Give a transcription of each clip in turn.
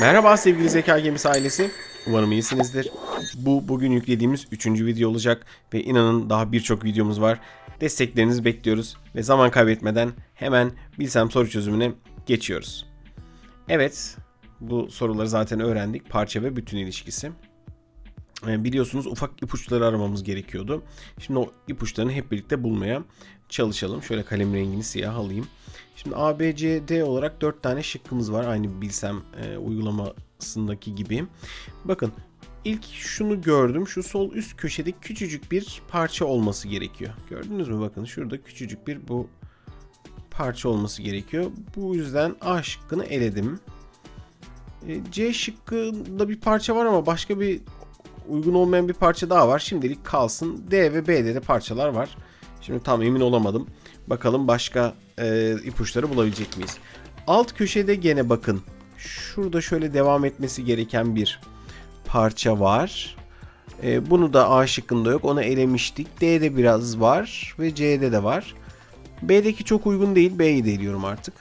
Merhaba sevgili Zeka Gemisi ailesi. Umarım iyisinizdir. Bu bugün yüklediğimiz 3. video olacak ve inanın daha birçok videomuz var. Desteklerinizi bekliyoruz ve zaman kaybetmeden hemen bilsem soru çözümüne geçiyoruz. Evet, bu soruları zaten öğrendik. Parça ve bütün ilişkisi. Ee, Biliyorsunuz ufak ipuçları aramamız gerekiyordu. Şimdi o ipuçlarını hep birlikte bulmaya çalışalım. Şöyle kalem rengini siyah alayım. Şimdi A, B, C, D olarak 4 tane şıkkımız var. Aynı bilsem e, uygulamasındaki gibi. Bakın ilk şunu gördüm. Şu sol üst köşede küçücük bir parça olması gerekiyor. Gördünüz mü? Bakın şurada küçücük bir bu parça olması gerekiyor. Bu yüzden A şıkkını eledim. E, C şıkkında bir parça var ama başka bir uygun olmayan bir parça daha var. Şimdilik kalsın. D ve B'de de parçalar var. Şimdi tam emin olamadım. Bakalım başka e, ipuçları bulabilecek miyiz? Alt köşede gene bakın. Şurada şöyle devam etmesi gereken bir parça var. E, bunu da A şıkkında yok. Onu elemiştik. D'de biraz var ve C'de de var. B'deki çok uygun değil. B'yi de eliyorum artık.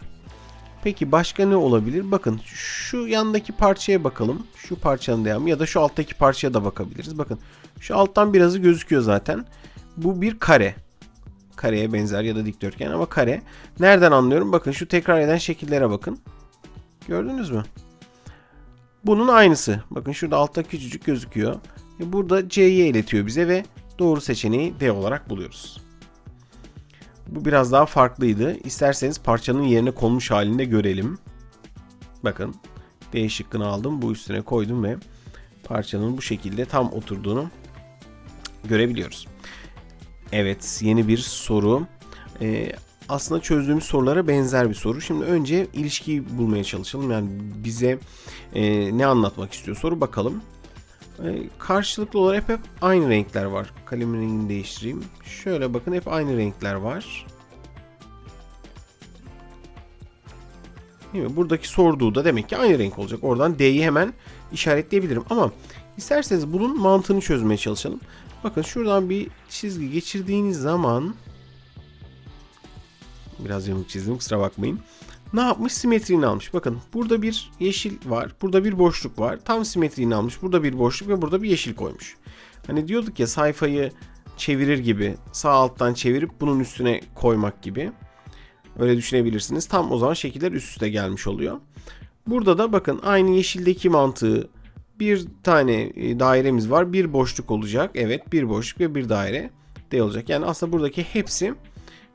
Peki başka ne olabilir? Bakın şu yandaki parçaya bakalım. Şu parçanın devamı ya da şu alttaki parçaya da bakabiliriz. Bakın şu alttan birazı gözüküyor zaten. Bu bir kare. Kareye benzer ya da dikdörtgen ama kare. Nereden anlıyorum? Bakın şu tekrar eden şekillere bakın. Gördünüz mü? Bunun aynısı. Bakın şurada altta küçücük gözüküyor. E, Burada C'yi iletiyor bize ve doğru seçeneği D olarak buluyoruz. Bu biraz daha farklıydı. İsterseniz parçanın yerine konmuş halinde görelim. Bakın D şıkkını aldım. Bu üstüne koydum ve parçanın bu şekilde tam oturduğunu görebiliyoruz. Evet yeni bir soru. Ee, aslında çözdüğümüz sorulara benzer bir soru. Şimdi önce ilişkiyi bulmaya çalışalım. Yani bize e, ne anlatmak istiyor soru bakalım. E, karşılıklı olarak hep, hep aynı renkler var. Kalemin rengini değiştireyim. Şöyle bakın hep aynı renkler var. Değil mi? Buradaki sorduğu da demek ki aynı renk olacak. Oradan D'yi hemen işaretleyebilirim. Ama isterseniz bunun mantığını çözmeye çalışalım. Bakın şuradan bir çizgi geçirdiğiniz zaman biraz yamuk çizdim kusura bakmayın. Ne yapmış? Simetriğini almış. Bakın burada bir yeşil var. Burada bir boşluk var. Tam simetriğini almış. Burada bir boşluk ve burada bir yeşil koymuş. Hani diyorduk ya sayfayı çevirir gibi sağ alttan çevirip bunun üstüne koymak gibi. Öyle düşünebilirsiniz. Tam o zaman şekiller üst üste gelmiş oluyor. Burada da bakın aynı yeşildeki mantığı bir tane e, dairemiz var. Bir boşluk olacak. Evet bir boşluk ve bir daire D olacak. Yani aslında buradaki hepsi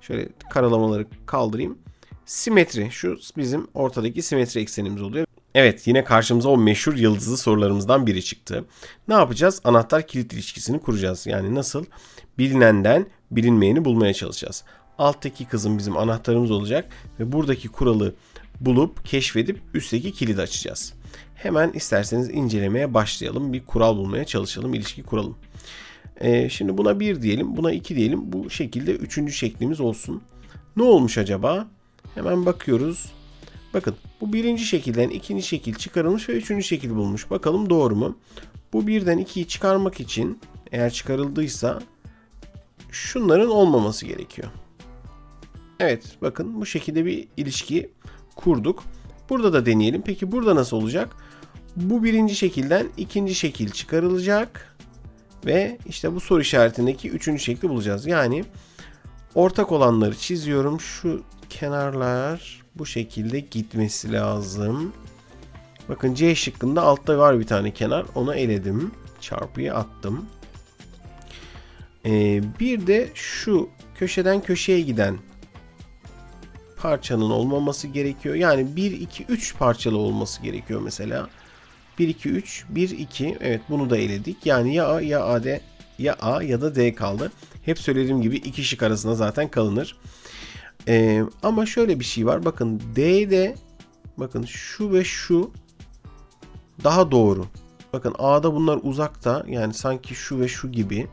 şöyle karalamaları kaldırayım. Simetri. Şu bizim ortadaki simetri eksenimiz oluyor. Evet yine karşımıza o meşhur yıldızlı sorularımızdan biri çıktı. Ne yapacağız? Anahtar kilit ilişkisini kuracağız. Yani nasıl? Bilinenden bilinmeyeni bulmaya çalışacağız. Alttaki kızım bizim anahtarımız olacak ve buradaki kuralı bulup keşfedip üstteki kilidi açacağız. Hemen isterseniz incelemeye başlayalım. Bir kural bulmaya çalışalım, ilişki kuralım. Ee, şimdi buna 1 diyelim, buna 2 diyelim. Bu şekilde üçüncü şeklimiz olsun. Ne olmuş acaba? Hemen bakıyoruz. Bakın bu birinci şekilden ikinci şekil çıkarılmış ve üçüncü şekil bulmuş. Bakalım doğru mu? Bu birden ikiyi çıkarmak için eğer çıkarıldıysa şunların olmaması gerekiyor. Evet bakın bu şekilde bir ilişki kurduk. Burada da deneyelim. Peki burada nasıl olacak? Bu birinci şekilden ikinci şekil çıkarılacak. Ve işte bu soru işaretindeki üçüncü şekli bulacağız. Yani ortak olanları çiziyorum. Şu kenarlar bu şekilde gitmesi lazım. Bakın C şıkkında altta var bir tane kenar. Onu eledim. Çarpıyı attım. Ee, bir de şu köşeden köşeye giden parçanın olmaması gerekiyor. Yani 1, 2, 3 parçalı olması gerekiyor mesela. 1, 2, 3, 1, 2. Evet bunu da eledik. Yani ya A ya A, D, ya A ya da D kaldı. Hep söylediğim gibi iki şık arasında zaten kalınır. Ee, ama şöyle bir şey var. Bakın D'de bakın şu ve şu daha doğru. Bakın A'da bunlar uzakta. Yani sanki şu ve şu gibi.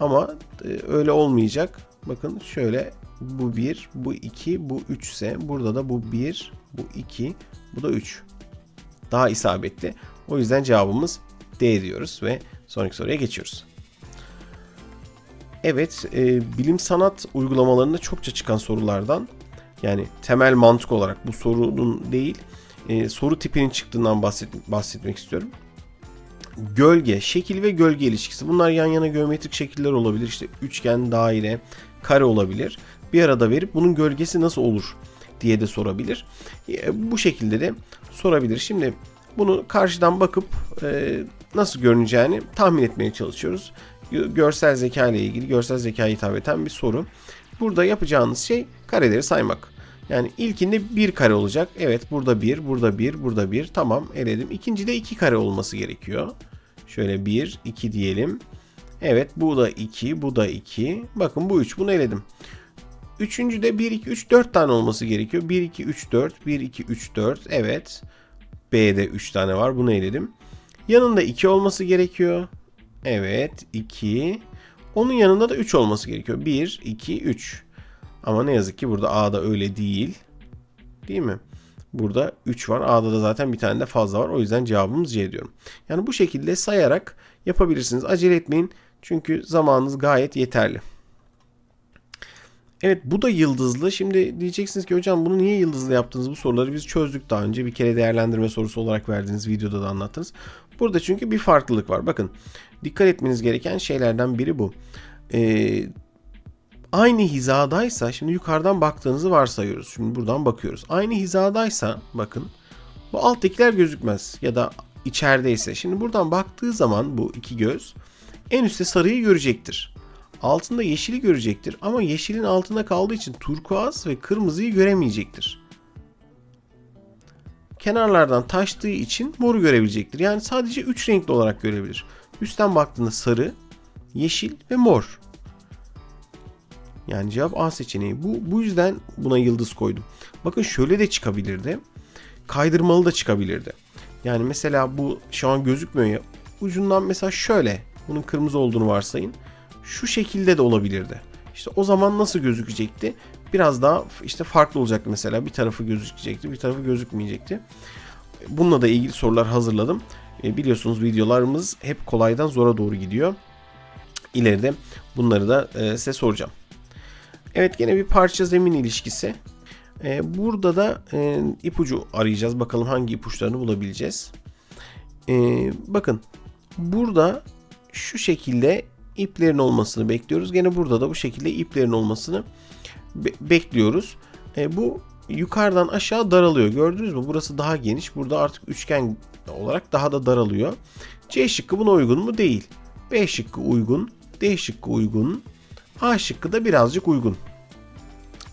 Ama e, öyle olmayacak. Bakın şöyle bu 1, bu 2, bu 3 ise burada da bu 1, bu 2, bu da 3. Daha isabetli. O yüzden cevabımız D diyoruz ve sonraki soruya geçiyoruz. Evet, e, bilim sanat uygulamalarında çokça çıkan sorulardan yani temel mantık olarak bu sorunun değil e, soru tipinin çıktığından bahset, bahsetmek istiyorum. Gölge, şekil ve gölge ilişkisi. Bunlar yan yana geometrik şekiller olabilir. İşte üçgen, daire, kare olabilir. Bir arada verip bunun gölgesi nasıl olur diye de sorabilir. E, bu şekilde de sorabilir. Şimdi bunu karşıdan bakıp e, nasıl görüneceğini tahmin etmeye çalışıyoruz. Görsel zeka ile ilgili görsel zekaya hitap eden bir soru. Burada yapacağınız şey kareleri saymak. Yani ilkinde bir kare olacak. Evet burada bir, burada bir, burada bir. Tamam eledim. İkincide iki kare olması gerekiyor. Şöyle bir, iki diyelim. Evet bu da iki, bu da iki. Bakın bu üç. Bunu eledim. Üçüncüde 1, 2, 3, 4 tane olması gerekiyor. 1, 2, 3, 4. 1, 2, 3, 4. Evet. B'de 3 tane var. Bunu eledim. Yanında 2 olması gerekiyor. Evet. 2. Onun yanında da 3 olması gerekiyor. 1, 2, 3. Ama ne yazık ki burada A'da öyle değil. Değil mi? Burada 3 var. A'da da zaten bir tane de fazla var. O yüzden cevabımız C diyorum. Yani bu şekilde sayarak yapabilirsiniz. Acele etmeyin. Çünkü zamanınız gayet yeterli. Evet bu da yıldızlı. Şimdi diyeceksiniz ki hocam bunu niye yıldızlı yaptınız? Bu soruları biz çözdük daha önce. Bir kere değerlendirme sorusu olarak verdiğiniz videoda da anlattınız. Burada çünkü bir farklılık var. Bakın dikkat etmeniz gereken şeylerden biri bu. Ee, aynı hizadaysa şimdi yukarıdan baktığınızı varsayıyoruz. Şimdi buradan bakıyoruz. Aynı hizadaysa bakın bu alttakiler gözükmez ya da içerideyse. Şimdi buradan baktığı zaman bu iki göz en üstte sarıyı görecektir. Altında yeşili görecektir ama yeşilin altında kaldığı için turkuaz ve kırmızıyı göremeyecektir. Kenarlardan taştığı için moru görebilecektir. Yani sadece 3 renkli olarak görebilir. Üstten baktığında sarı, yeşil ve mor. Yani cevap A seçeneği. Bu, bu yüzden buna yıldız koydum. Bakın şöyle de çıkabilirdi. Kaydırmalı da çıkabilirdi. Yani mesela bu şu an gözükmüyor ya. Ucundan mesela şöyle. Bunun kırmızı olduğunu varsayın şu şekilde de olabilirdi. İşte o zaman nasıl gözükecekti? Biraz daha işte farklı olacaktı mesela. Bir tarafı gözükecekti, bir tarafı gözükmeyecekti. Bununla da ilgili sorular hazırladım. E, biliyorsunuz videolarımız hep kolaydan zora doğru gidiyor. İleride bunları da e, size soracağım. Evet gene bir parça zemin ilişkisi. E, burada da ipucu arayacağız. Bakalım hangi ipuçlarını bulabileceğiz. Bakın burada şu şekilde iplerin olmasını bekliyoruz. Gene burada da bu şekilde iplerin olmasını be- bekliyoruz. E, bu yukarıdan aşağı daralıyor. Gördünüz mü? Burası daha geniş. Burada artık üçgen olarak daha da daralıyor. C şıkkı buna uygun mu? Değil. B şıkkı uygun. D şıkkı uygun. A şıkkı da birazcık uygun.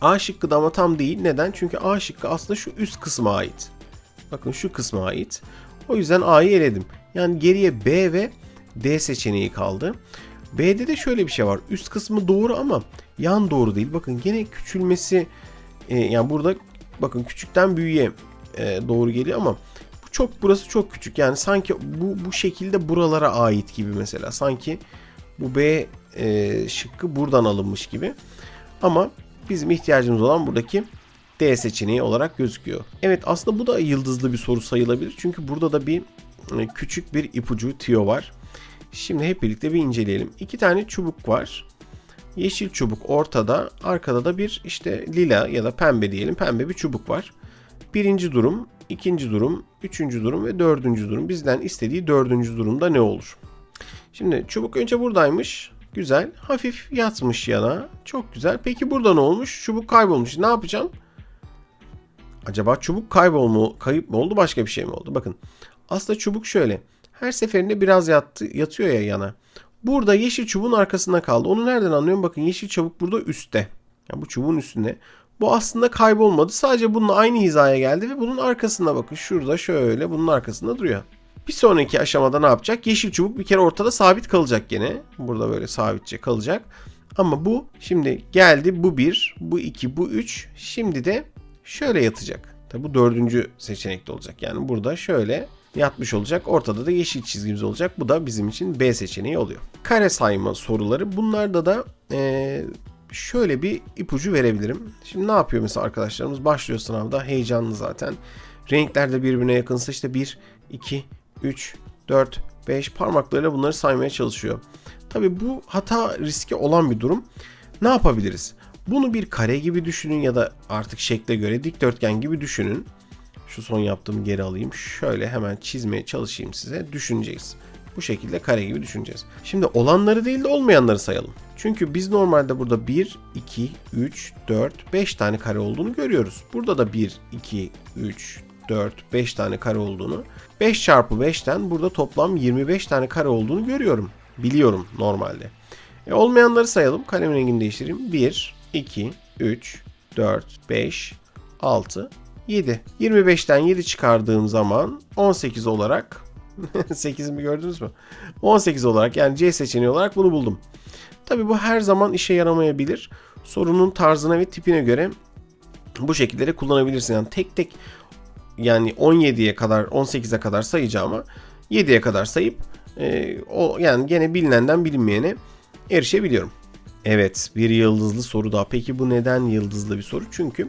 A şıkkı da ama tam değil. Neden? Çünkü A şıkkı aslında şu üst kısma ait. Bakın şu kısma ait. O yüzden A'yı eledim. Yani geriye B ve D seçeneği kaldı. B'de de şöyle bir şey var. Üst kısmı doğru ama yan doğru değil. Bakın gene küçülmesi e, yani burada bakın küçükten büyüğe e, doğru geliyor ama bu çok burası çok küçük. Yani sanki bu bu şekilde buralara ait gibi mesela. Sanki bu B e, şıkkı buradan alınmış gibi. Ama bizim ihtiyacımız olan buradaki D seçeneği olarak gözüküyor. Evet aslında bu da yıldızlı bir soru sayılabilir. Çünkü burada da bir e, küçük bir ipucu tiyo var. Şimdi hep birlikte bir inceleyelim. İki tane çubuk var. Yeşil çubuk ortada, arkada da bir işte lila ya da pembe diyelim pembe bir çubuk var. Birinci durum, ikinci durum, üçüncü durum ve dördüncü durum. Bizden istediği dördüncü durumda ne olur? Şimdi çubuk önce buradaymış. Güzel. Hafif yatmış yana. Çok güzel. Peki burada ne olmuş? Çubuk kaybolmuş. Ne yapacağım? Acaba çubuk kaybolma, kayıp mı oldu başka bir şey mi oldu? Bakın. Aslında çubuk şöyle. Her seferinde biraz yattı, yatıyor ya yana. Burada yeşil çubuğun arkasında kaldı. Onu nereden anlıyorum? Bakın yeşil çubuk burada üstte. Yani bu çubuğun üstünde. Bu aslında kaybolmadı. Sadece bununla aynı hizaya geldi ve bunun arkasında bakın. Şurada şöyle bunun arkasında duruyor. Bir sonraki aşamada ne yapacak? Yeşil çubuk bir kere ortada sabit kalacak gene. Burada böyle sabitçe kalacak. Ama bu şimdi geldi bu bir, bu iki, bu üç. Şimdi de şöyle yatacak. Tabi bu dördüncü seçenekte olacak. Yani burada şöyle yatmış olacak. Ortada da yeşil çizgimiz olacak. Bu da bizim için B seçeneği oluyor. Kare sayma soruları. Bunlarda da ee, şöyle bir ipucu verebilirim. Şimdi ne yapıyor mesela arkadaşlarımız? Başlıyor sınavda. Heyecanlı zaten. Renkler de birbirine yakınsa işte 1, 2, 3, 4, 5 parmaklarıyla bunları saymaya çalışıyor. Tabi bu hata riski olan bir durum. Ne yapabiliriz? Bunu bir kare gibi düşünün ya da artık şekle göre dikdörtgen gibi düşünün. Şu son yaptığımı geri alayım. Şöyle hemen çizmeye çalışayım size. Düşüneceğiz. Bu şekilde kare gibi düşüneceğiz. Şimdi olanları değil de olmayanları sayalım. Çünkü biz normalde burada 1, 2, 3, 4, 5 tane kare olduğunu görüyoruz. Burada da 1, 2, 3, 4, 5 tane kare olduğunu. 5 çarpı 5'ten burada toplam 25 tane kare olduğunu görüyorum. Biliyorum normalde. E, olmayanları sayalım. Kalem rengini değiştireyim. 1, 2, 3, 4, 5, 6, 7. 25'ten 7 çıkardığım zaman 18 olarak 8'imi gördünüz mü? 18 olarak yani C seçeneği olarak bunu buldum. Tabi bu her zaman işe yaramayabilir. Sorunun tarzına ve tipine göre bu şekilleri kullanabilirsin. Yani tek tek yani 17'ye kadar 18'e kadar sayacağıma 7'ye kadar sayıp e, o yani gene bilinenden bilinmeyene erişebiliyorum. Evet bir yıldızlı soru daha. Peki bu neden yıldızlı bir soru? Çünkü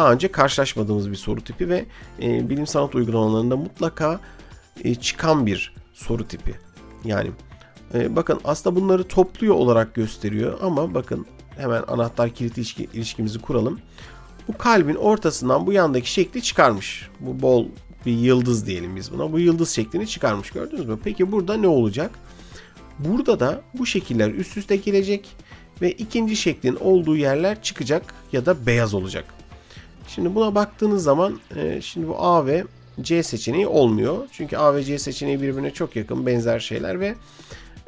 daha önce karşılaşmadığımız bir soru tipi ve e, bilim sanat uygulamalarında mutlaka e, çıkan bir soru tipi. Yani e, bakın aslında bunları topluyor olarak gösteriyor ama bakın hemen anahtar kilit ilişki, ilişkimizi kuralım. Bu kalbin ortasından bu yandaki şekli çıkarmış. Bu bol bir yıldız diyelim biz buna. Bu yıldız şeklini çıkarmış gördünüz mü? Peki burada ne olacak? Burada da bu şekiller üst üste gelecek ve ikinci şeklin olduğu yerler çıkacak ya da beyaz olacak. Şimdi buna baktığınız zaman e, şimdi bu A ve C seçeneği olmuyor. Çünkü A ve C seçeneği birbirine çok yakın benzer şeyler ve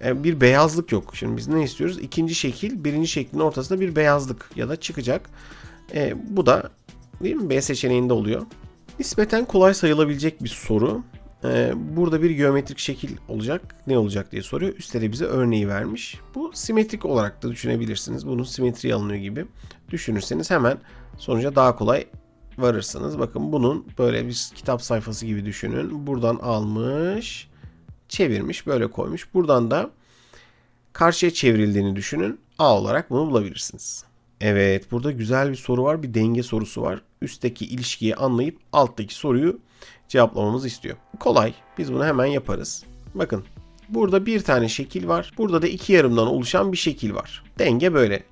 e, bir beyazlık yok. Şimdi biz ne istiyoruz? İkinci şekil birinci şeklin ortasında bir beyazlık ya da çıkacak. E, bu da değil mi B seçeneğinde oluyor. Nispeten kolay sayılabilecek bir soru. E, burada bir geometrik şekil olacak. Ne olacak diye soruyor. Üstte bize örneği vermiş. Bu simetrik olarak da düşünebilirsiniz. Bunun simetri alınıyor gibi düşünürseniz hemen sonuca daha kolay varırsınız. Bakın bunun böyle bir kitap sayfası gibi düşünün. Buradan almış, çevirmiş, böyle koymuş. Buradan da karşıya çevrildiğini düşünün. A olarak bunu bulabilirsiniz. Evet, burada güzel bir soru var. Bir denge sorusu var. Üstteki ilişkiyi anlayıp alttaki soruyu cevaplamamızı istiyor. Kolay. Biz bunu hemen yaparız. Bakın Burada bir tane şekil var. Burada da iki yarımdan oluşan bir şekil var. Denge böyle.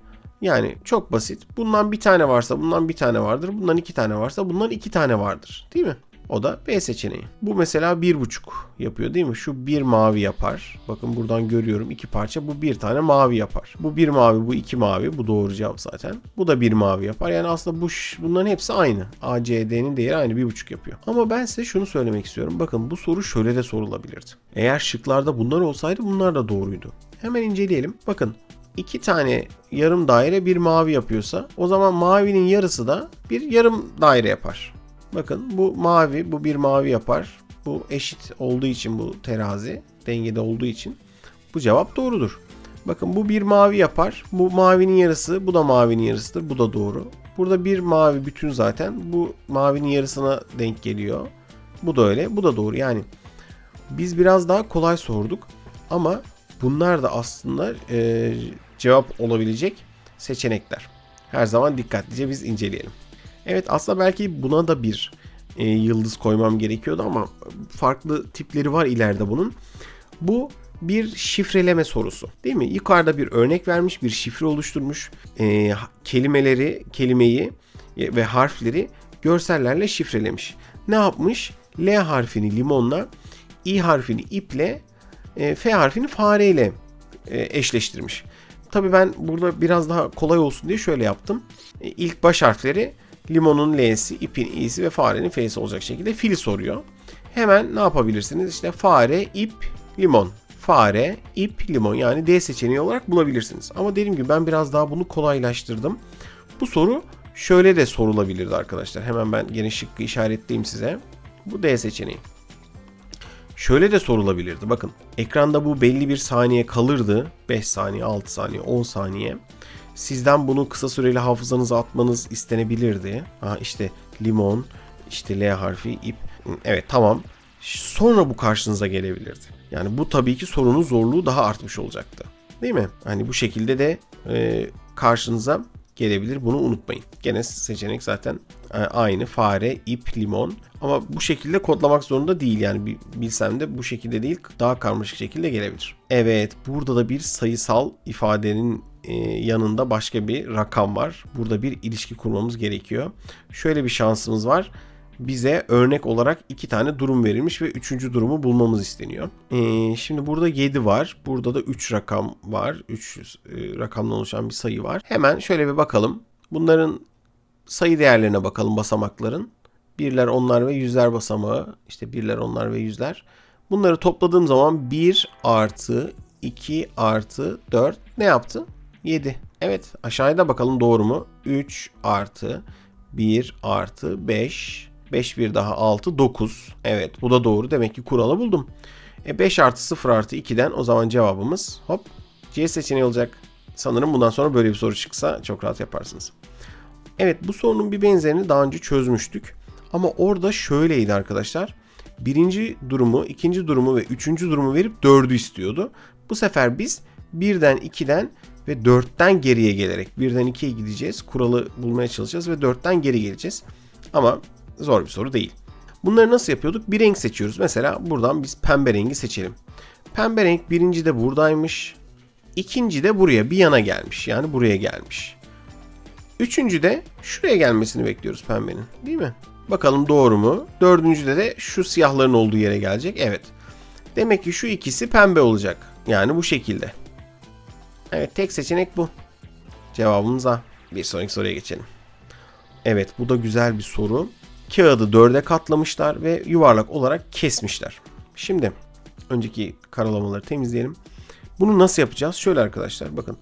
Yani çok basit. Bundan bir tane varsa bundan bir tane vardır. Bundan iki tane varsa bundan iki tane vardır. Değil mi? O da B seçeneği. Bu mesela bir buçuk yapıyor değil mi? Şu bir mavi yapar. Bakın buradan görüyorum iki parça. Bu bir tane mavi yapar. Bu bir mavi, bu iki mavi. Bu doğru cevap zaten. Bu da bir mavi yapar. Yani aslında bu bunların hepsi aynı. A, C, D'nin değeri aynı bir buçuk yapıyor. Ama ben size şunu söylemek istiyorum. Bakın bu soru şöyle de sorulabilirdi. Eğer şıklarda bunlar olsaydı bunlar da doğruydu. Hemen inceleyelim. Bakın iki tane yarım daire bir mavi yapıyorsa o zaman mavinin yarısı da bir yarım daire yapar. Bakın bu mavi, bu bir mavi yapar. Bu eşit olduğu için bu terazi dengede olduğu için bu cevap doğrudur. Bakın bu bir mavi yapar. Bu mavinin yarısı, bu da mavinin yarısıdır. Bu da doğru. Burada bir mavi bütün zaten. Bu mavinin yarısına denk geliyor. Bu da öyle. Bu da doğru. Yani biz biraz daha kolay sorduk. Ama bunlar da aslında e, cevap olabilecek seçenekler. Her zaman dikkatlice biz inceleyelim. Evet aslında belki buna da bir e, yıldız koymam gerekiyordu ama farklı tipleri var ileride bunun. Bu bir şifreleme sorusu değil mi? Yukarıda bir örnek vermiş, bir şifre oluşturmuş. E, kelimeleri, kelimeyi ve harfleri görsellerle şifrelemiş. Ne yapmış? L harfini limonla, I harfini iple, e, F harfini fareyle e, eşleştirmiş. Tabii ben burada biraz daha kolay olsun diye şöyle yaptım. E, ilk baş harfleri limonun L'si, ipin i'si ve farenin f'si olacak şekilde fil soruyor. Hemen ne yapabilirsiniz? İşte fare, ip, limon. Fare, ip, limon yani D seçeneği olarak bulabilirsiniz. Ama dediğim gibi ben biraz daha bunu kolaylaştırdım. Bu soru şöyle de sorulabilirdi arkadaşlar. Hemen ben gene şıkkı işaretleyeyim size. Bu D seçeneği. Şöyle de sorulabilirdi. Bakın ekranda bu belli bir saniye kalırdı. 5 saniye, 6 saniye, 10 saniye. Sizden bunu kısa süreli hafızanıza atmanız istenebilirdi. Ha işte limon, işte L harfi, ip. Evet tamam. Sonra bu karşınıza gelebilirdi. Yani bu tabii ki sorunun zorluğu daha artmış olacaktı. Değil mi? Hani bu şekilde de e, karşınıza gelebilir. Bunu unutmayın. Gene seçenek zaten e, aynı. Fare, ip, limon. Ama bu şekilde kodlamak zorunda değil. Yani bilsem de bu şekilde değil daha karmaşık şekilde gelebilir. Evet burada da bir sayısal ifadenin yanında başka bir rakam var. Burada bir ilişki kurmamız gerekiyor. Şöyle bir şansımız var. bize örnek olarak iki tane durum verilmiş ve üçüncü durumu bulmamız isteniyor. Ee, şimdi burada 7 var. Burada da 3 rakam var. 3 e, rakamdan oluşan bir sayı var. Hemen şöyle bir bakalım. Bunların sayı değerlerine bakalım basamakların. Birler, onlar ve yüzler basamağı. İşte birler, onlar ve yüzler. Bunları topladığım zaman 1 artı 2 artı 4 ne yaptı? 7. Evet aşağıda bakalım doğru mu? 3 artı 1 artı 5. 5 bir daha 6 9. Evet bu da doğru. Demek ki kuralı buldum. E 5 artı 0 artı 2'den o zaman cevabımız hop C seçeneği olacak. Sanırım bundan sonra böyle bir soru çıksa çok rahat yaparsınız. Evet bu sorunun bir benzerini daha önce çözmüştük. Ama orada şöyleydi arkadaşlar. Birinci durumu, ikinci durumu ve üçüncü durumu verip dördü istiyordu. Bu sefer biz birden, ikiden ve dörtten geriye gelerek birden ikiye gideceğiz. Kuralı bulmaya çalışacağız ve dörtten geri geleceğiz. Ama zor bir soru değil. Bunları nasıl yapıyorduk? Bir renk seçiyoruz. Mesela buradan biz pembe rengi seçelim. Pembe renk birinci de buradaymış. İkinci de buraya bir yana gelmiş. Yani buraya gelmiş. Üçüncü de şuraya gelmesini bekliyoruz pembenin. Değil mi? Bakalım doğru mu? Dördüncüde de şu siyahların olduğu yere gelecek. Evet. Demek ki şu ikisi pembe olacak. Yani bu şekilde. Evet tek seçenek bu. Cevabımız A. Bir sonraki soruya geçelim. Evet bu da güzel bir soru. Kağıdı dörde katlamışlar ve yuvarlak olarak kesmişler. Şimdi önceki karalamaları temizleyelim. Bunu nasıl yapacağız? Şöyle arkadaşlar bakın.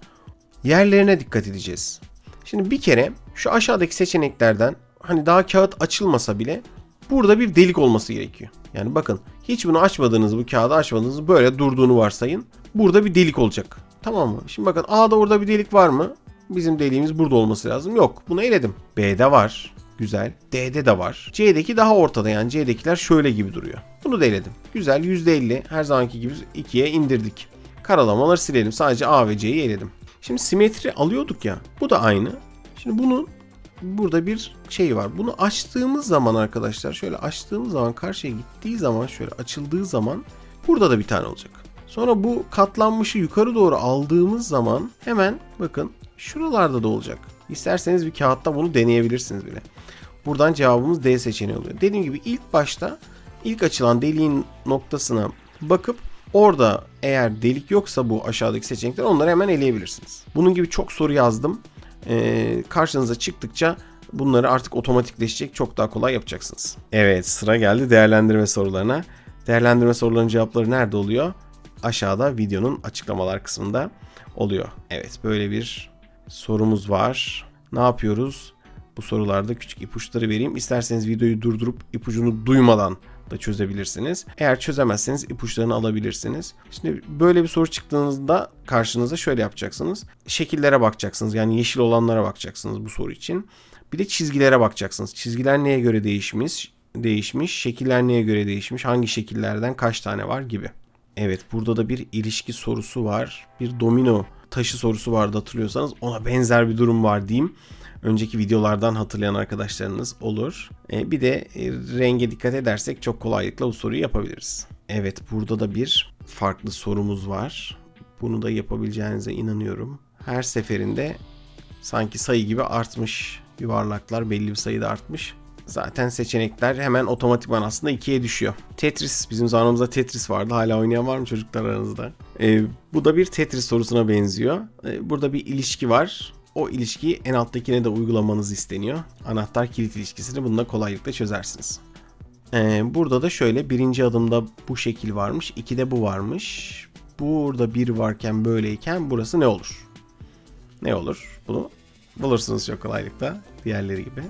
Yerlerine dikkat edeceğiz. Şimdi bir kere şu aşağıdaki seçeneklerden hani daha kağıt açılmasa bile burada bir delik olması gerekiyor. Yani bakın hiç bunu açmadığınız bu kağıdı açmadığınız böyle durduğunu varsayın. Burada bir delik olacak. Tamam mı? Şimdi bakın A'da orada bir delik var mı? Bizim deliğimiz burada olması lazım. Yok. Bunu eledim. B'de var. Güzel. D'de de var. C'deki daha ortada yani C'dekiler şöyle gibi duruyor. Bunu da eledim. Güzel %50 her zamanki gibi 2'ye indirdik. Karalamaları silelim. Sadece A ve C'yi eledim. Şimdi simetri alıyorduk ya. Bu da aynı. Şimdi bunun burada bir şey var. Bunu açtığımız zaman arkadaşlar şöyle açtığımız zaman karşıya gittiği zaman şöyle açıldığı zaman burada da bir tane olacak. Sonra bu katlanmışı yukarı doğru aldığımız zaman hemen bakın şuralarda da olacak. İsterseniz bir kağıtta bunu deneyebilirsiniz bile. Buradan cevabımız D seçeneği oluyor. Dediğim gibi ilk başta ilk açılan deliğin noktasına bakıp orada eğer delik yoksa bu aşağıdaki seçenekler onları hemen eleyebilirsiniz. Bunun gibi çok soru yazdım. Ee, karşınıza çıktıkça bunları artık otomatikleşecek çok daha kolay yapacaksınız. Evet sıra geldi değerlendirme sorularına. Değerlendirme sorularının cevapları nerede oluyor? Aşağıda videonun açıklamalar kısmında oluyor. Evet böyle bir sorumuz var. Ne yapıyoruz? Bu sorularda küçük ipuçları vereyim. İsterseniz videoyu durdurup ipucunu duymadan da çözebilirsiniz. Eğer çözemezseniz ipuçlarını alabilirsiniz. Şimdi böyle bir soru çıktığınızda karşınıza şöyle yapacaksınız. Şekillere bakacaksınız. Yani yeşil olanlara bakacaksınız bu soru için. Bir de çizgilere bakacaksınız. Çizgiler neye göre değişmiş? Değişmiş. Şekiller neye göre değişmiş? Hangi şekillerden kaç tane var gibi. Evet burada da bir ilişki sorusu var. Bir domino taşı sorusu vardı hatırlıyorsanız. Ona benzer bir durum var diyeyim. Önceki videolardan hatırlayan arkadaşlarınız olur. E, bir de e, renge dikkat edersek çok kolaylıkla bu soruyu yapabiliriz. Evet burada da bir farklı sorumuz var. Bunu da yapabileceğinize inanıyorum. Her seferinde sanki sayı gibi artmış. Yuvarlaklar belli bir sayıda artmış. Zaten seçenekler hemen otomatikman aslında ikiye düşüyor. Tetris, bizim zamanımızda Tetris vardı. Hala oynayan var mı çocuklar aranızda? Ee, bu da bir Tetris sorusuna benziyor. Ee, burada bir ilişki var. O ilişkiyi en alttakine de uygulamanız isteniyor. Anahtar kilit ilişkisini bununla kolaylıkla çözersiniz. Ee, burada da şöyle birinci adımda bu şekil varmış. ikide bu varmış. Burada bir varken böyleyken burası ne olur? Ne olur? Bunu bulursunuz çok kolaylıkla diğerleri gibi.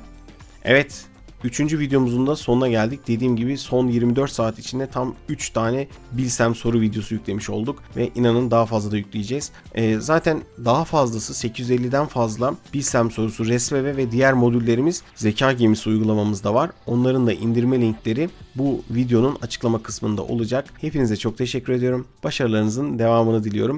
Evet Üçüncü videomuzun da sonuna geldik. Dediğim gibi son 24 saat içinde tam 3 tane bilsem soru videosu yüklemiş olduk. Ve inanın daha fazla da yükleyeceğiz. Ee, zaten daha fazlası 850'den fazla bilsem sorusu, resmeve ve diğer modüllerimiz zeka gemisi uygulamamızda var. Onların da indirme linkleri bu videonun açıklama kısmında olacak. Hepinize çok teşekkür ediyorum. Başarılarınızın devamını diliyorum.